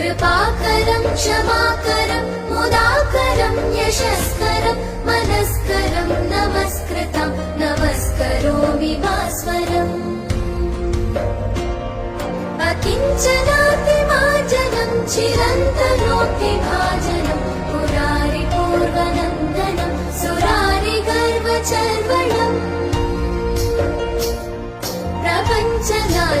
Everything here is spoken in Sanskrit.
कृपाकरं क्षमाकरं मुदाकरं यशस्करं मनस्करं नमस्कृतं नमस्कृतम् नमस्करो विवास्वरम् चिरन्तमोपिभाजनम् पुरारि पूर्वनन्दनं सुरारि गर्वचर्वणम् प्रपञ्चनाशभीषणम्